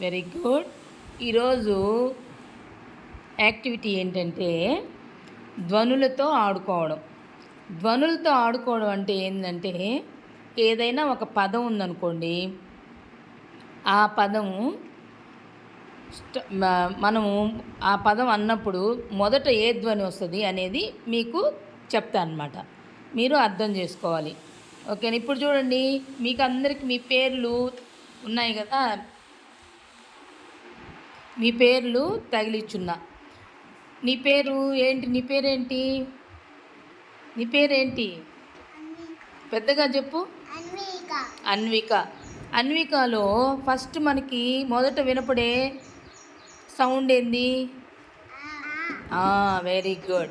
Very good ఈరోజు activity ఏంటంటే ధ్వనులతో ఆడుకోవడం. ధ్వనులతో ఆడుకోవడం అంటే ఏంటంటే ఏదైనా ఒక పదం ఉందనుకోండి ఆ పదము స్ట- మనము ఆ పదం అన్నప్పుడు మొదట ఏ ధ్వని వస్తుంది అనేది మీకు చెప్తా అనమాట మీరు అర్థం చేసుకోవాలి. ఓకేనా? ఇప్పుడు చూడండి మీకు అందరికి మీ పేర్లు ఉన్నాయి కదా? మీ పేర్లు తగిలిచ్చున్నా. నీ పేరు ఏంటి? నీ పేరేంటి? నీ పేరేంటి? పెద్దగా చెప్పు. అన్విక. అన్విక. అన్వికలో ఫస్ట్ మనకి మొదట వినపడే సౌండ్ ఏంది? Very good.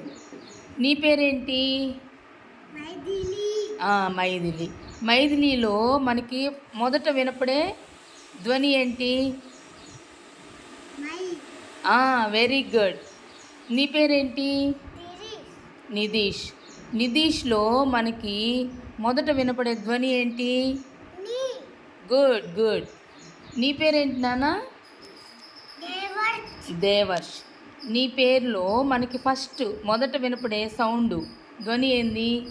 నీ పేరేంటి? మైథిలి. మైథిలిలో మనకి మొదట వినపడే ధ్వని ఏంటి? వెరీ గుడ్ నీ పేరేంటి? నిధీష్. నిధీష్లో మనకి మొదట వినపడే ధ్వని ఏంటి? Good good. నీ పేరేంటి నాన్న? దేవర్ దేవర్ష్. నీ పేరులో మనకి ఫస్ట్ మొదట వినపడే సౌండ్. ధ్వని ఏంది?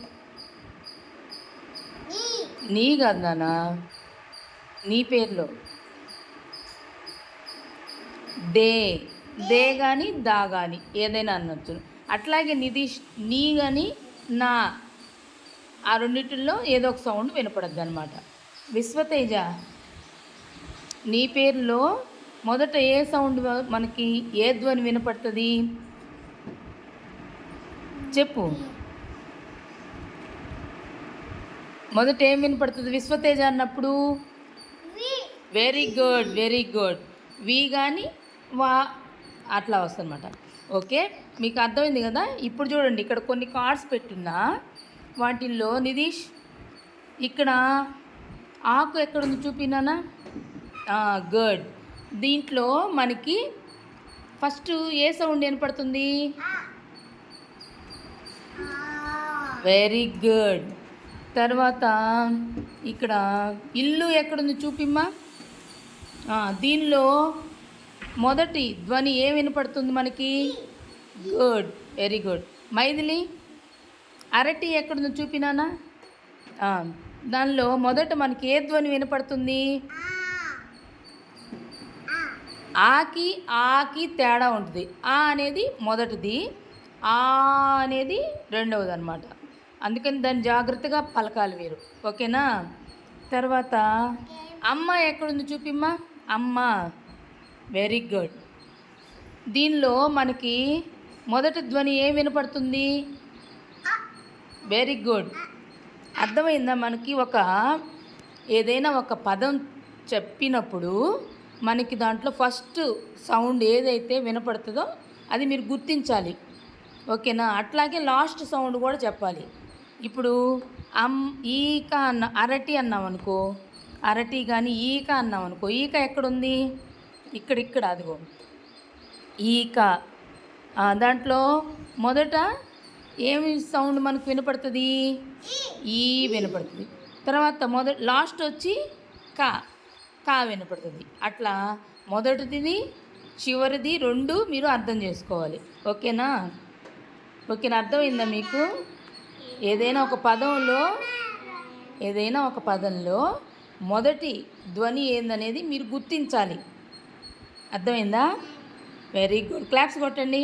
ని. నీ కాదు నాన్న. నీ పేరులో. దే. దే కానీ దా కానీ ఏదైనా అనొచ్చు. అట్లాగే నిధీష్ నీ కానీ నా ఆ రెండిటిల్లో ఏదో ఒక సౌండ్ వినపడద్దు అనమాట విశ్వతేజ నీ పేరులో మొదట ఏ సౌండ్ మనకి ఏ ధ్వని వినపడుతుంది? చెప్పు. మొదట ఏం వినపడుతుంది విశ్వతేజ అన్నప్పుడు? వెరీ గుడ్ వెరీ గుడ్ వి కానీ వా అట్లా వస్తుందన్నమాట. ఓకే? మీకు అర్థమైంది కదా? ఇప్పుడు చూడండి ఇక్కడ కొన్ని కార్డ్స్ పెట్టున్నా వాటిల్లో నిధీష్ ఇక్కడ ఆకు ఎక్కడుంది చూపినానా? గర్డ్ దీంట్లో మనకి ఫస్ట్ ఏ సౌండ్ వినపడుతుంది? Very good. తర్వాత ఇక్కడ ఇల్లు ఎక్కడుంది చూపిమ్మా. దీనిలో మొదటి ధ్వని ఏం వినపడుతుంది మనకి? గుడ్ వెరీ గుడ్ మైథిలి అరటి ఎక్కడుంది చూపినానా? దానిలో మొదట మనకి ఏ ధ్వని వినపడుతుంది? ఆకి ఆకి తేడా ఉంటుంది. ఆ అనేది మొదటిది. ఆ అనేది రెండవది అనమాట అందుకని దాన్ని జాగ్రత్తగా పలకాలి మీరు. ఓకేనా? తర్వాత అమ్మ ఎక్కడుంది చూపిమ్మా? అమ్మ. Very good. దీనిలో మనకి మొదటి ధ్వని ఏం వినపడుతుంది? Very good. అర్థమైందా మనకి? ఒక ఏదైనా ఒక పదం చెప్పినప్పుడు మనకి దాంట్లో ఫస్ట్ సౌండ్ ఏదైతే వినపడుతుందో అది మీరు గుర్తించాలి. ఓకేనా? అట్లాగే లాస్ట్ సౌండ్ కూడా చెప్పాలి. ఇప్పుడు అమ్ ఈక అన్న అరటి అన్నాం అనుకో అరటి కానీ ఈక అన్నాం అనుకో ఈక ఎక్కడుంది? ఇక్కడ ఇక్కడ అదిగో ఈక దాంట్లో మొదట ఏమి సౌండ్ మనకు వినపడుతుంది? ఈ వినపడుతుంది. తర్వాత మొదట లాస్ట్ వచ్చి కా. కా వినపడుతుంది. అట్లా మొదటిది చివరిది రెండు మీరు అర్థం చేసుకోవాలి. ఓకేనా? ఓకేనా? అర్థమైందా మీకు? ఏదైనా ఒక పదంలో ఏదైనా ఒక పదంలో మొదటి ధ్వని ఏందనేది మీరు గుర్తించాలి. అర్థమైందా? వెరీ గుడ్ క్లాప్స్ కొట్టండి.